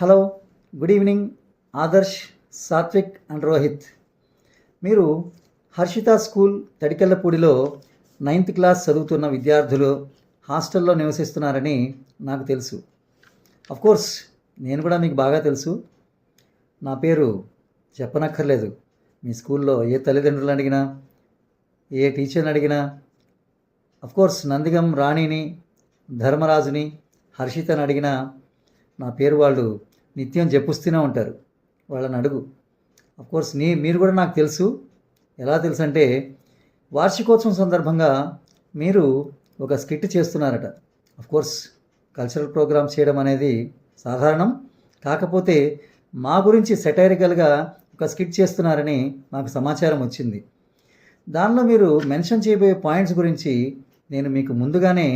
Hello good evening Adarsh Satvik and Rohit మీరు Harshita school తడికెళ్లపూడిలో ninth class చదువుతున్న విద్యార్థులు హాస్టల్లో నివసిస్తున్నారని నాకు తెలుసు కోర్స్ నేను కూడా మీకు బాగా తెలుసు నా పేరు చెప్పనక్కర్లేదు మీ స్కూల్లో ఏ తల్లిదండ్రులు అడిగినా ఏ టీచర్ని అడిగినా కోర్స్ నందిగం రాణిని ధర్మరాజుని హర్షితని అడిగినా నా పేరు వాళ్ళు నిత్యం జపుస్తూనే ఉంటారు వాళ్ళని అడుగు కోర్స్ నీ మీరు కూడా నాకు తెలుసు ఎలా తెలుసు అంటే వార్షికోత్సవం సందర్భంగా మీరు ఒక స్కిట్ చేస్తున్నారట కోర్స్ కల్చరల్ ప్రోగ్రామ్ చేయడం అనేది సాధారణం కాకపోతే మా గురించి సెటైరికల్గా ఒక స్కిట్ చేస్తున్నారని మాకు సమాచారం వచ్చింది దానిలో మీరు మెన్షన్ చేయబోయే పాయింట్స్ గురించి నేను మీకు ముందుగానే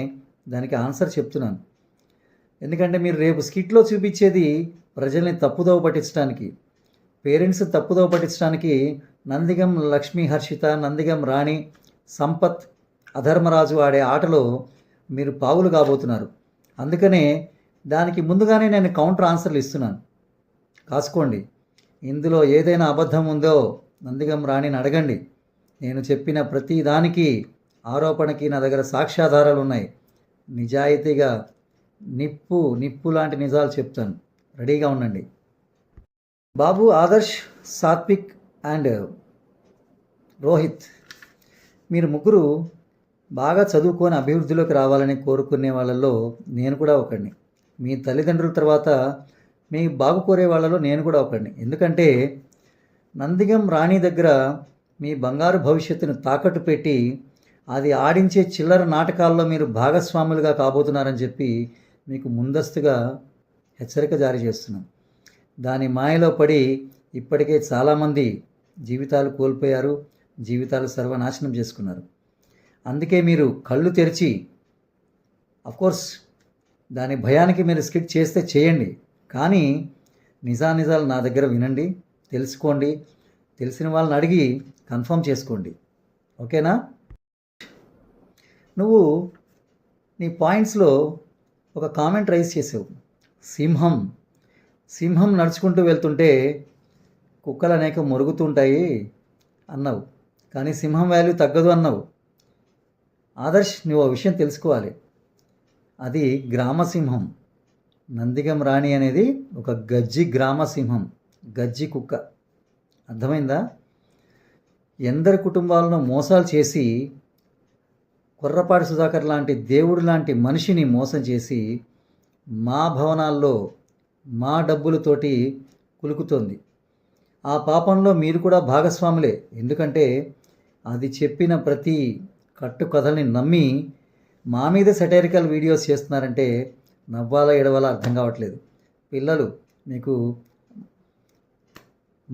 దానికి ఆన్సర్ చెప్తున్నాను ఎందుకంటే మీరు రేపు స్కిట్లో చూపించేది ప్రజల్ని తప్పుదోవ పట్టించడానికి పేరెంట్స్ తప్పుదోవ పట్టించడానికి నందిగం లక్ష్మీ హర్షిత నందిగం రాణి సంపత్ అధర్మరాజు ఆడే ఆటలో మీరు పావులు కాబోతున్నారు అందుకనే దానికి ముందుగానే నేను కౌంటర్ ఆన్సర్లు ఇస్తున్నాను కాసుకోండి ఇందులో ఏదైనా అబద్ధం ఉందో నందిగం రాణిని అడగండి నేను చెప్పిన ప్రతి దానికి ఆరోపణకి నా దగ్గర సాక్ష్యాధారాలు ఉన్నాయి నిజాయితీగా నిప్పు నిప్పు లాంటి నిజాలు చెప్తాను రెడీగా ఉండండి బాబు ఆదర్శ్ సాత్విక్ అండ్ రోహిత్ మీరు ముగ్గురు బాగా చదువుకొని అభివృద్ధిలోకి రావాలని కోరుకునే వాళ్ళలో నేను కూడా ఒకడిని మీ తల్లిదండ్రుల తర్వాత మీ బాగు కోరే వాళ్ళలో నేను కూడా ఒకడిని ఎందుకంటే నందిగం రాణి దగ్గర మీ బంగారు భవిష్యత్తును తాకట్టు పెట్టి అది ఆడించే చిల్లర నాటకాల్లో మీరు భాగస్వాములుగా కాబోతున్నారని చెప్పి మీకు ముందస్తుగా హెచ్చరిక జారీ చేస్తున్నాం దాని మాయలో పడి ఇప్పటికే చాలామంది జీవితాలు కోల్పోయారు జీవితాలు సర్వనాశనం చేసుకున్నారు అందుకే మీరు కళ్ళు తెరిచి అఫ్కోర్స్ దాని భయానికి మీరు స్కిట్ చేస్తే చేయండి కానీ నిజానిజాలు నా దగ్గర వినండి తెలుసుకోండి తెలిసిన వాళ్ళని అడిగి కన్ఫర్మ్ చేసుకోండి ఓకేనా నువ్వు నీ పాయింట్స్లో ఒక కామెంట్ రైజ్ చేసావు సింహం సింహం నడుచుకుంటూ వెళ్తుంటే కుక్కలు అనేక మురుగుతుంటాయి అన్నావు కానీ సింహం వాల్యూ తగ్గదు అన్నావు ఆదర్శ్ నువ్వు ఆ విషయం తెలుసుకోవాలి అది గ్రామసింహం నందిగం రాణి అనేది ఒక గజ్జి గ్రామసింహం గజ్జి కుక్క అర్థమైందా ఎందరి కుటుంబాలను మోసాలు చేసి కుర్రపాటి సుధాకర్ లాంటి దేవుడు లాంటి మనిషిని మోసం చేసి మా భవనాల్లో మా డబ్బులతోటి కులుకుతోంది ఆ పాపంలో మీరు కూడా భాగస్వాములే ఎందుకంటే అది చెప్పిన ప్రతి కట్టు కథల్ని నమ్మి మా మీద సెటైరికల్ వీడియోస్ చేస్తున్నారంటే నవ్వాలా ఎడవాలా అర్థం కావట్లేదు పిల్లలు మీకు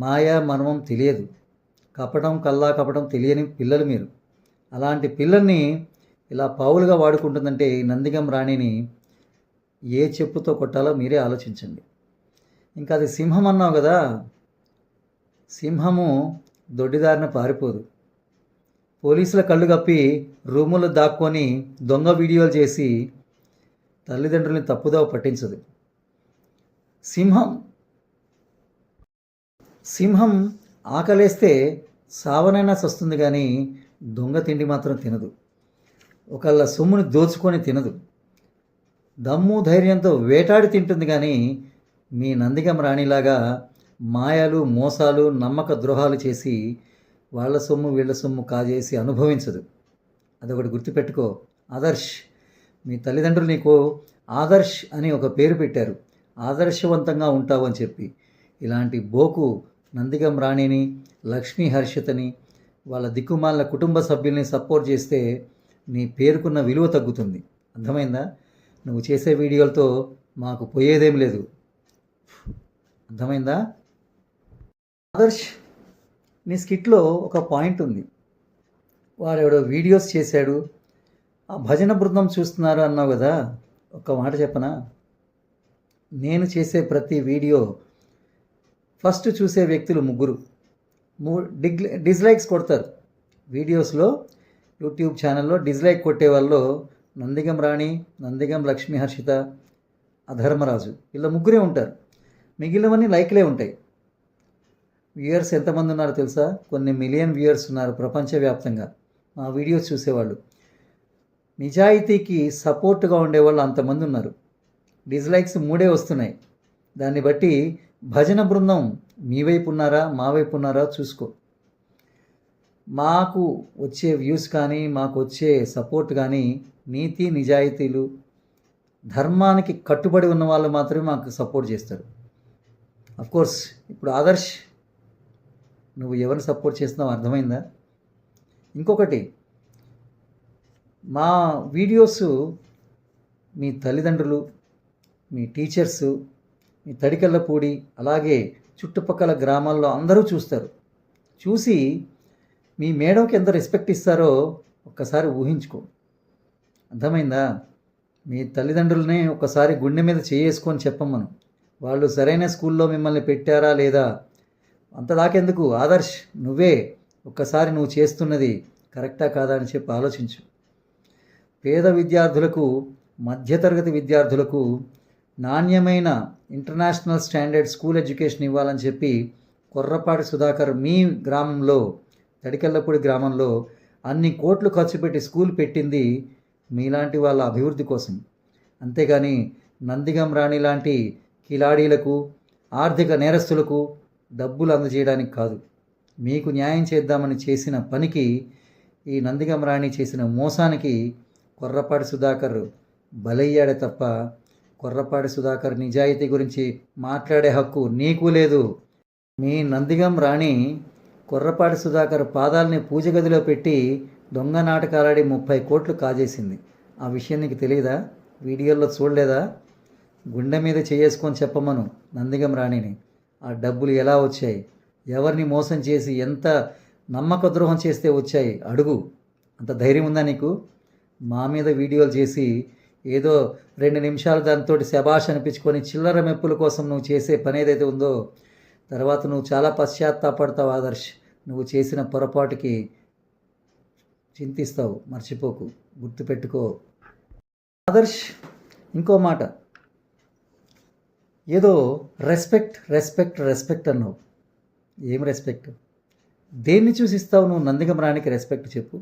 మాయా మర్మం తెలియదు కపటం కల్లా కపటం తెలియని పిల్లలు మీరు అలాంటి పిల్లల్ని ఇలా పావులుగా వాడుకుంటుందంటే నందిగం రాణిని ఏ చెప్పుతో కొట్టాలో మీరే ఆలోచించండి ఇంకా అది సింహం అన్నావు కదా సింహము దొడ్డిదారిన పారిపోదు పోలీసుల కళ్ళు కప్పి రూములు దాక్కొని దొంగ వీడియోలు చేసి తల్లిదండ్రుల్ని తప్పుదవ పట్టించదు సింహం సింహం ఆకలేస్తే సావనైనా సస్తుంది కానీ దొంగ తిండి మాత్రం తినదు ఒకళ్ళ సొమ్ముని దోచుకొని తినదు దమ్ము ధైర్యంతో వేటాడి తింటుంది కానీ మీ నందిగం రాణిలాగా మాయాలు మోసాలు నమ్మక ద్రోహాలు చేసి వాళ్ళ సొమ్ము వీళ్ళ సొమ్ము కాజేసి అనుభవించదు అదొకటి గుర్తుపెట్టుకో ఆదర్శ్ మీ తల్లిదండ్రులు నీకు ఆదర్శ్ అని ఒక పేరు పెట్టారు ఆదర్శవంతంగా ఉంటావు అని చెప్పి ఇలాంటి బోకు నందిగం రాణిని లక్ష్మీ హర్షితని వాళ్ళ దిక్కుమాల కుటుంబ సభ్యుల్ని సపోర్ట్ చేస్తే నీ పేరుకున్న విలువ తగ్గుతుంది అర్థమైందా నువ్వు చేసే వీడియోలతో మాకు పోయేదేం లేదు అర్థమైందా ఆదర్శ్ నీ స్కిట్లో ఒక పాయింట్ ఉంది వాడెవడో వీడియోస్ చేశాడు ఆ భజన బృందం చూస్తున్నారు అన్నావు కదా ఒక మాట చెప్పనా నేను చేసే ప్రతి వీడియో ఫస్ట్ చూసే వ్యక్తులు ముగ్గురు డిగ్ డిస్లైక్స్ కొడతారు వీడియోస్లో యూట్యూబ్ ఛానల్లో డిజ్లైక్ కొట్టే వాళ్ళు నందిగం రాణి నందిగం లక్ష్మీ హర్షిత అధర్మరాజు ఇలా ముగ్గురే ఉంటారు మిగిలినవన్నీ లైక్లే ఉంటాయి వ్యూయర్స్ ఎంతమంది ఉన్నారో తెలుసా కొన్ని మిలియన్ వ్యూయర్స్ ఉన్నారు ప్రపంచవ్యాప్తంగా మా వీడియోస్ చూసేవాళ్ళు నిజాయితీకి సపోర్ట్గా ఉండేవాళ్ళు అంతమంది ఉన్నారు డిజ్లైక్స్ మూడే వస్తున్నాయి దాన్ని బట్టి భజన బృందం మీ వైపు ఉన్నారా మా వైపు ఉన్నారా చూసుకో మాకు వచ్చే వ్యూస్ కానీ మాకు వచ్చే సపోర్ట్ కానీ నీతి నిజాయితీలు ధర్మానికి కట్టుబడి ఉన్న వాళ్ళు మాత్రమే మాకు సపోర్ట్ చేస్తారు కోర్స్ ఇప్పుడు ఆదర్శ్ నువ్వు ఎవరిని సపోర్ట్ చేస్తున్నావు అర్థమైందా ఇంకొకటి మా వీడియోస్ మీ తల్లిదండ్రులు మీ టీచర్సు మీ తడికల్లపూడి అలాగే చుట్టుపక్కల గ్రామాల్లో అందరూ చూస్తారు చూసి మీ మేడంకి ఎంత రెస్పెక్ట్ ఇస్తారో ఒక్కసారి ఊహించుకో అర్థమైందా మీ తల్లిదండ్రులనే ఒకసారి గుండె మీద చేసుకొని చెప్పమను వాళ్ళు సరైన స్కూల్లో మిమ్మల్ని పెట్టారా లేదా అంతదాకెందుకు ఆదర్శ్ నువ్వే ఒక్కసారి నువ్వు చేస్తున్నది కరెక్టా కాదా అని చెప్పి ఆలోచించు పేద విద్యార్థులకు మధ్యతరగతి విద్యార్థులకు నాణ్యమైన ఇంటర్నేషనల్ స్టాండర్డ్ స్కూల్ ఎడ్యుకేషన్ ఇవ్వాలని చెప్పి కొర్రపాటి సుధాకర్ మీ గ్రామంలో తడికెళ్ళపూడి గ్రామంలో అన్ని కోట్లు ఖర్చు పెట్టి స్కూల్ పెట్టింది మీలాంటి వాళ్ళ అభివృద్ధి కోసం అంతేగాని నందిగం రాణి లాంటి కిలాడీలకు ఆర్థిక నేరస్తులకు డబ్బులు అందజేయడానికి కాదు మీకు న్యాయం చేద్దామని చేసిన పనికి ఈ నందిగం రాణి చేసిన మోసానికి కొర్రపాటి సుధాకర్ బలయ్యాడే తప్ప కొర్రపాటి సుధాకర్ నిజాయితీ గురించి మాట్లాడే హక్కు నీకు లేదు మీ నందిగం రాణి కుర్రపాటి సుధాకర్ పాదాలని పూజ గదిలో పెట్టి దొంగ నాటకాలాడి ముప్పై కోట్లు కాజేసింది ఆ విషయం నీకు తెలియదా వీడియోలో చూడలేదా గుండె మీద చేసుకొని చెప్పమను నందిగం రాణిని ఆ డబ్బులు ఎలా వచ్చాయి ఎవరిని మోసం చేసి ఎంత నమ్మక ద్రోహం చేస్తే వచ్చాయి అడుగు అంత ధైర్యం ఉందా నీకు మా మీద వీడియోలు చేసి ఏదో రెండు నిమిషాలు దానితోటి శబాష్ అనిపించుకొని చిల్లర మెప్పుల కోసం నువ్వు చేసే పని ఏదైతే ఉందో తర్వాత నువ్వు చాలా పశ్చాత్తాపడతావు ఆదర్శ్ నువ్వు చేసిన పొరపాటుకి చింతిస్తావు మర్చిపోకు గుర్తుపెట్టుకో ఆదర్శ్ ఇంకో మాట ఏదో రెస్పెక్ట్ రెస్పెక్ట్ రెస్పెక్ట్ అన్నావు ఏం రెస్పెక్ట్ దేన్ని చూసిస్తావు నువ్వు నందిగమరానికి రెస్పెక్ట్ చెప్పు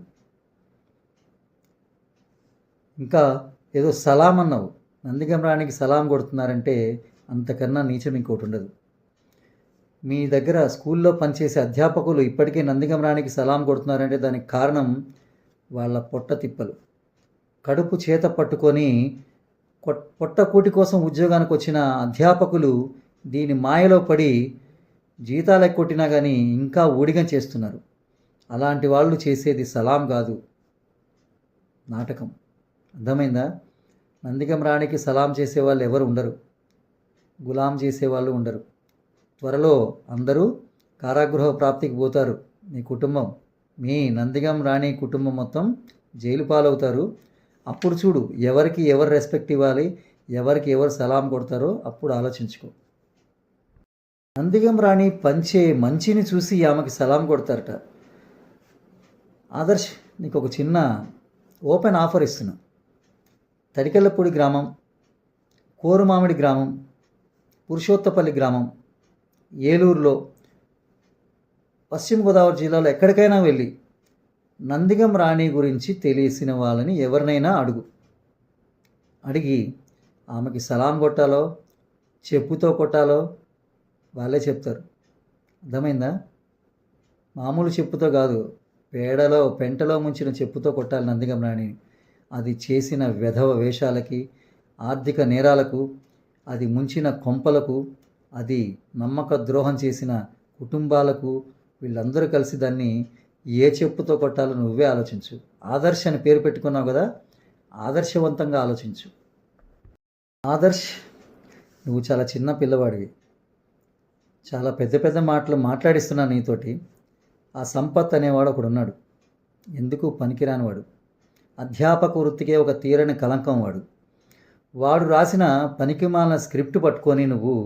ఇంకా ఏదో సలాం అన్నావు నందిగమరానికి సలాం కొడుతున్నారంటే అంతకన్నా నీచం ఇంకోటి ఉండదు మీ దగ్గర స్కూల్లో పనిచేసే అధ్యాపకులు ఇప్పటికే నందిగమనానికి సలాం కొడుతున్నారంటే దానికి కారణం వాళ్ళ పొట్ట తిప్పలు కడుపు చేత పట్టుకొని పొట్టకూటి కోసం ఉద్యోగానికి వచ్చిన అధ్యాపకులు దీని మాయలో పడి జీతాలు కొట్టినా కానీ ఇంకా ఊడిగం చేస్తున్నారు అలాంటి వాళ్ళు చేసేది సలాం కాదు నాటకం అర్థమైందా నందిగం రాణికి సలాం చేసేవాళ్ళు ఎవరు ఉండరు గులాం చేసేవాళ్ళు ఉండరు త్వరలో అందరూ కారాగృహ ప్రాప్తికి పోతారు మీ కుటుంబం మీ నందిగం రాణి కుటుంబం మొత్తం జైలు పాలవుతారు అప్పుడు చూడు ఎవరికి ఎవరు రెస్పెక్ట్ ఇవ్వాలి ఎవరికి ఎవరు సలాం కొడతారో అప్పుడు ఆలోచించుకో నందిగం రాణి పంచే మంచిని చూసి ఆమెకి సలాం కొడతారట ఆదర్శ్ నీకు ఒక చిన్న ఓపెన్ ఆఫర్ ఇస్తున్నా తడికెళ్ళపూడి గ్రామం కోరుమామిడి గ్రామం పురుషోత్తపల్లి గ్రామం ఏలూరులో పశ్చిమ గోదావరి జిల్లాలో ఎక్కడికైనా వెళ్ళి నందిగం రాణి గురించి తెలిసిన వాళ్ళని ఎవరినైనా అడుగు అడిగి ఆమెకి సలాం కొట్టాలో చెప్పుతో కొట్టాలో వాళ్ళే చెప్తారు అర్థమైందా మామూలు చెప్పుతో కాదు పేడలో పెంటలో ముంచిన చెప్పుతో కొట్టాలి నందిగం రాణి అది చేసిన వెధవ వేషాలకి ఆర్థిక నేరాలకు అది ముంచిన కొంపలకు అది నమ్మక ద్రోహం చేసిన కుటుంబాలకు వీళ్ళందరూ కలిసి దాన్ని ఏ చెప్పుతో కొట్టాలో నువ్వే ఆలోచించు ఆదర్శ్ అని పేరు పెట్టుకున్నావు కదా ఆదర్శవంతంగా ఆలోచించు ఆదర్శ్ నువ్వు చాలా చిన్న పిల్లవాడివి చాలా పెద్ద పెద్ద మాటలు మాట్లాడిస్తున్నా నీతోటి ఆ సంపత్ అనేవాడు ఒకడున్నాడు ఎందుకు పనికిరానివాడు అధ్యాపక వృత్తికే ఒక తీరని కలంకం వాడు వాడు రాసిన పనికిమాల స్క్రిప్ట్ పట్టుకొని నువ్వు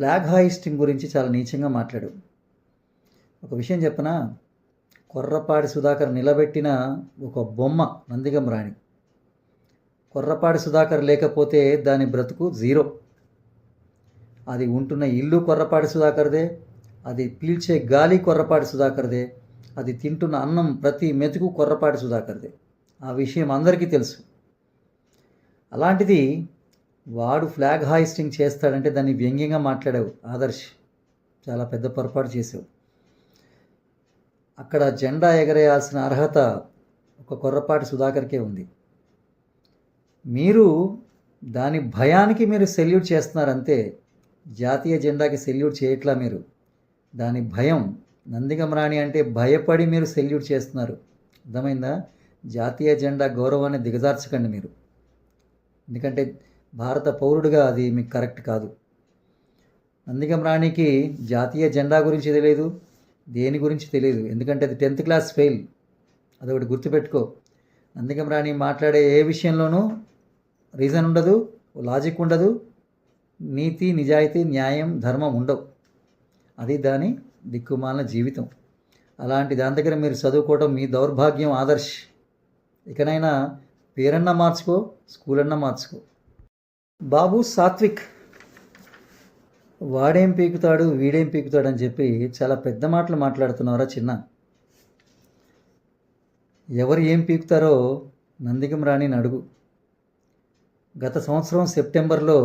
ఫ్లాగ్ హాయిస్టింగ్ గురించి చాలా నీచంగా మాట్లాడు ఒక విషయం చెప్పనా కొర్రపాడి సుధాకర్ నిలబెట్టిన ఒక బొమ్మ నందిగం రాణి కొర్రపాడి సుధాకర్ లేకపోతే దాని బ్రతుకు జీరో అది ఉంటున్న ఇల్లు కొర్రపాటి సుధాకర్దే అది పీల్చే గాలి కొర్రపాటి సుధాకర్దే అది తింటున్న అన్నం ప్రతి మెతుకు కొర్రపాటి సుధాకర్దే ఆ విషయం అందరికీ తెలుసు అలాంటిది వాడు ఫ్లాగ్ హాయిస్టింగ్ చేస్తాడంటే దాన్ని వ్యంగ్యంగా మాట్లాడావు ఆదర్శ్ చాలా పెద్ద పొరపాటు చేసావు అక్కడ జెండా ఎగరేయాల్సిన అర్హత ఒక కొర్రపాటి సుధాకర్కే ఉంది మీరు దాని భయానికి మీరు సెల్యూట్ చేస్తున్నారంతే జాతీయ జెండాకి సెల్యూట్ చేయట్లా మీరు దాని భయం నందిగమరాణి అంటే భయపడి మీరు సెల్యూట్ చేస్తున్నారు అర్థమైందా జాతీయ జెండా గౌరవాన్ని దిగజార్చకండి మీరు ఎందుకంటే భారత పౌరుడిగా అది మీకు కరెక్ట్ కాదు నందిగం రాణికి జాతీయ జెండా గురించి తెలియదు దేని గురించి తెలియదు ఎందుకంటే అది టెన్త్ క్లాస్ ఫెయిల్ అదొకటి గుర్తుపెట్టుకో నందిగం రాణి మాట్లాడే ఏ విషయంలోనూ రీజన్ ఉండదు లాజిక్ ఉండదు నీతి నిజాయితీ న్యాయం ధర్మం ఉండవు అది దాని దిక్కుమాలిన జీవితం అలాంటి దాని దగ్గర మీరు చదువుకోవడం మీ దౌర్భాగ్యం ఆదర్శ్ ఇకనైనా పేరన్నా మార్చుకో స్కూల్ అన్నా మార్చుకో బాబు సాత్విక్ వాడేం పీకుతాడు వీడేం పీకుతాడు అని చెప్పి చాలా పెద్ద మాటలు మాట్లాడుతున్నారా చిన్న ఎవరు ఏం పీకుతారో నందిగం రాణి అడుగు గత సంవత్సరం సెప్టెంబర్లో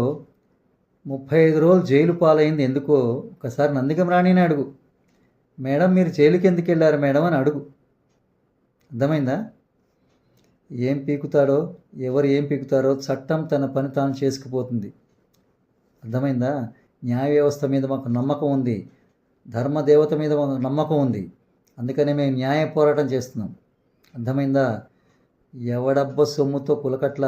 ముప్పై ఐదు రోజులు జైలు పాలైంది ఎందుకో ఒకసారి నందిగం రాణిని అడుగు మేడం మీరు జైలుకి ఎందుకు వెళ్ళారు మేడం అని అడుగు అర్థమైందా ఏం పీకుతాడో ఎవరు ఏం పీకుతారో చట్టం తన పని తాను చేసుకుపోతుంది అర్థమైందా న్యాయ వ్యవస్థ మీద మాకు నమ్మకం ఉంది ధర్మదేవత మీద మాకు నమ్మకం ఉంది అందుకనే మేము న్యాయ పోరాటం చేస్తున్నాం అర్థమైందా ఎవడబ్బ సొమ్ముతో కులకట్ల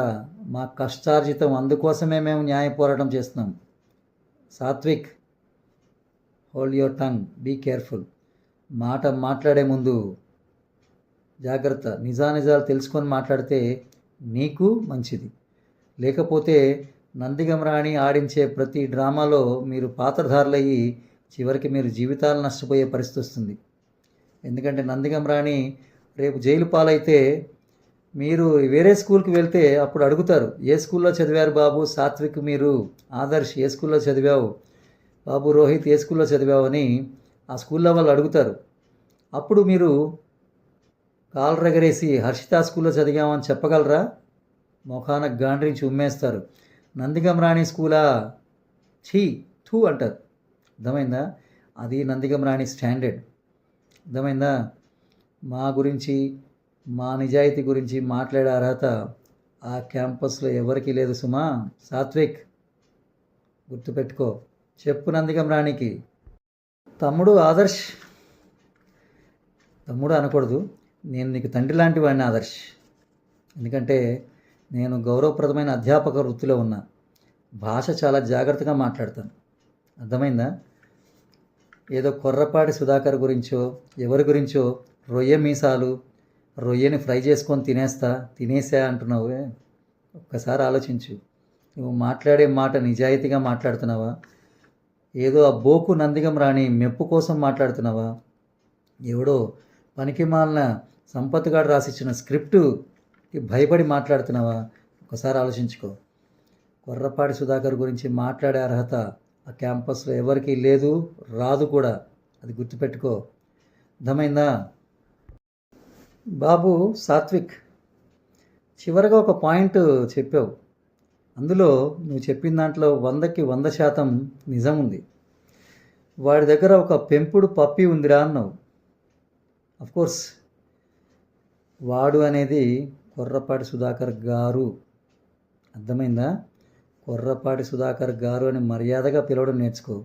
మా కష్టార్జితం అందుకోసమే మేము న్యాయ పోరాటం చేస్తున్నాం Satvik hold your tongue be careful మాట మాట్లాడే ముందు జాగ్రత్త నిజానిజాలు తెలుసుకొని మాట్లాడితే నీకు మంచిది లేకపోతే నందిగమరాణి ఆడించే ప్రతి డ్రామాలో మీరు పాత్రధారులయ్యి చివరికి మీరు జీవితాలు నష్టపోయే పరిస్థితి వస్తుంది ఎందుకంటే నందిగమరాణి రేపు జైలు పాలైతే మీరు వేరే స్కూల్కి వెళ్తే అప్పుడు అడుగుతారు ఏ స్కూల్లో చదివారు బాబు సాత్విక్ మీరు ఆదర్శ్ ఏ స్కూల్లో చదివావు బాబు రోహిత్ ఏ స్కూల్లో చదివావు అని ఆ స్కూల్లో వాళ్ళు అడుగుతారు అప్పుడు మీరు కాలరెగరేసి హర్షిత స్కూల్లో చదివామని చెప్పగలరా మొఖాన గాండ్రించి ఉమ్మేస్తారు నందిగం రాణి స్కూలా ఛీ థూ అంటారు అర్థమైందా అది నందిగం రాణి స్టాండర్డ్ అర్థమైందా మా గురించి మా నిజాయితీ గురించి మాట్లాడే అర్హత ఆ క్యాంపస్లో ఎవరికీ లేదు సుమా సాత్విక్ గుర్తుపెట్టుకో చెప్పు నందిగం రాణికి తమ్ముడు ఆదర్శ్ తమ్ముడు అనకూడదు నేను నీకు తండ్రి లాంటి వాడిని ఆదర్శ్ ఎందుకంటే నేను గౌరవప్రదమైన అధ్యాపక వృత్తిలో ఉన్నా భాష చాలా జాగ్రత్తగా మాట్లాడతాను అర్థమైందా ఏదో కొర్రపాటి సుధాకర్ గురించో ఎవరి గురించో రొయ్య మీసాలు రొయ్యని ఫ్రై చేసుకొని తినేస్తా తినేసా అంటున్నావు ఒక్కసారి ఆలోచించు నువ్వు మాట్లాడే మాట నిజాయితీగా మాట్లాడుతున్నావా ఏదో ఆ బోకు నందిగం రాణి మెప్పు కోసం మాట్లాడుతున్నావా ఎవడో పనికిమాలిన మాలిన సంపత్గాడు రాసిచ్చిన స్క్రిప్టుకి భయపడి మాట్లాడుతున్నావా ఒకసారి ఆలోచించుకో కొర్రపాటి సుధాకర్ గురించి మాట్లాడే అర్హత ఆ క్యాంపస్లో ఎవరికీ లేదు రాదు కూడా అది గుర్తుపెట్టుకో అర్థమైందా బాబు సాత్విక్ చివరగా ఒక పాయింట్ చెప్పావు అందులో నువ్వు చెప్పిన దాంట్లో వందకి వంద శాతం నిజం ఉంది వాడి దగ్గర ఒక పెంపుడు పప్పి ఉందిరా అన్నావు కోర్స్ వాడు అనేది కొర్రపాటి సుధాకర్ గారు అర్థమైందా కొర్రపాటి సుధాకర్ గారు అని మర్యాదగా పిలవడం నేర్చుకో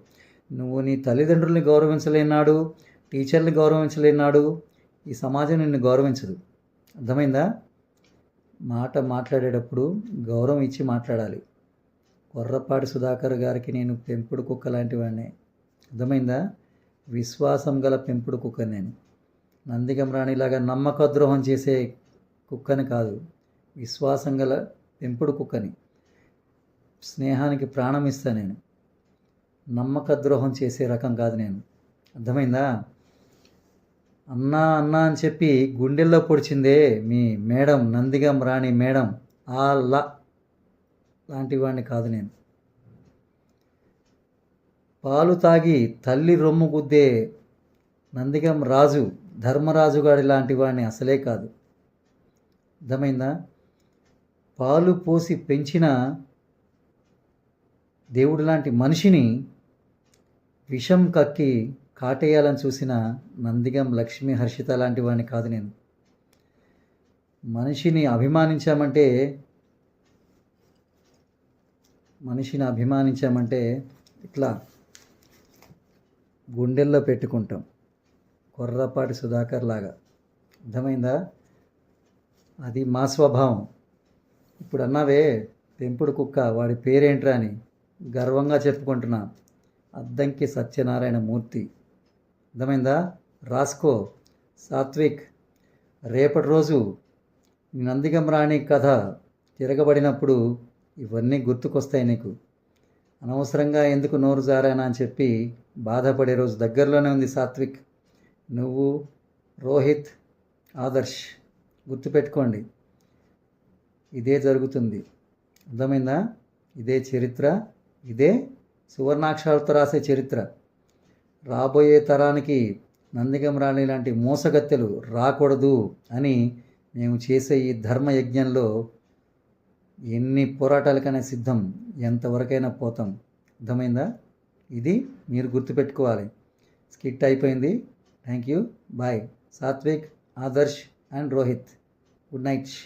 నువ్వు నీ తల్లిదండ్రుల్ని గౌరవించలేనాడు టీచర్ని గౌరవించలేనాడు ఈ సమాజం నిన్ను గౌరవించదు అర్థమైందా మాట మాట్లాడేటప్పుడు గౌరవం ఇచ్చి మాట్లాడాలి కొర్రపాటి సుధాకర్ గారికి నేను పెంపుడు కుక్క లాంటి వాడిని అర్థమైందా విశ్వాసం గల పెంపుడు కుక్క నేను నందిగం రాణిలాగా నమ్మక ద్రోహం చేసే కుక్కని కాదు విశ్వాసం గల పెంపుడు కుక్కని స్నేహానికి ప్రాణం ఇస్తా నేను నమ్మక ద్రోహం చేసే రకం కాదు నేను అర్థమైందా అన్నా అన్నా అని చెప్పి గుండెల్లో పొడిచిందే మీ మేడం నందిగం రాణి మేడం ఆ లా లాంటి వాడిని కాదు నేను పాలు తాగి తల్లి రొమ్ము గుద్దే నందిగం రాజు ధర్మరాజు గారి లాంటి వాడిని అసలే కాదు అర్థమైందా పాలు పోసి పెంచిన దేవుడు లాంటి మనిషిని విషం కక్కి కాటేయాలని చూసిన నందిగం లక్ష్మీ హర్షిత లాంటి వాడిని కాదు నేను మనిషిని అభిమానించామంటే మనిషిని అభిమానించామంటే ఇట్లా గుండెల్లో పెట్టుకుంటాం కొర్రపాటి సుధాకర్ లాగా అర్థమైందా అది మా స్వభావం ఇప్పుడు అన్నావే పెంపుడు కుక్క వాడి పేరేంట్రా అని గర్వంగా చెప్పుకుంటున్నా అద్దంకి సత్యనారాయణ మూర్తి అర్థమైందా రాస్కో సాత్విక్ రేపటి రోజు నందిగం రాణి కథ తిరగబడినప్పుడు ఇవన్నీ గుర్తుకొస్తాయి నీకు అనవసరంగా ఎందుకు నోరు జారానా అని చెప్పి బాధపడే రోజు దగ్గరలోనే ఉంది సాత్విక్ నువ్వు రోహిత్ ఆదర్శ్ గుర్తుపెట్టుకోండి ఇదే జరుగుతుంది అర్థమైందా ఇదే చరిత్ర ఇదే సువర్ణాక్షరాలతో రాసే చరిత్ర రాబోయే తరానికి నందిగం రాణి లాంటి మోసగత్తెలు రాకూడదు అని మేము చేసే ఈ ధర్మయజ్ఞంలో ఎన్ని పోరాటాలకైనా సిద్ధం ఎంతవరకైనా పోతాం అర్థమైందా ఇది మీరు గుర్తుపెట్టుకోవాలి స్కిట్ అయిపోయింది Thank you. Bye. Satvik, Adarsh and Rohit. Good night.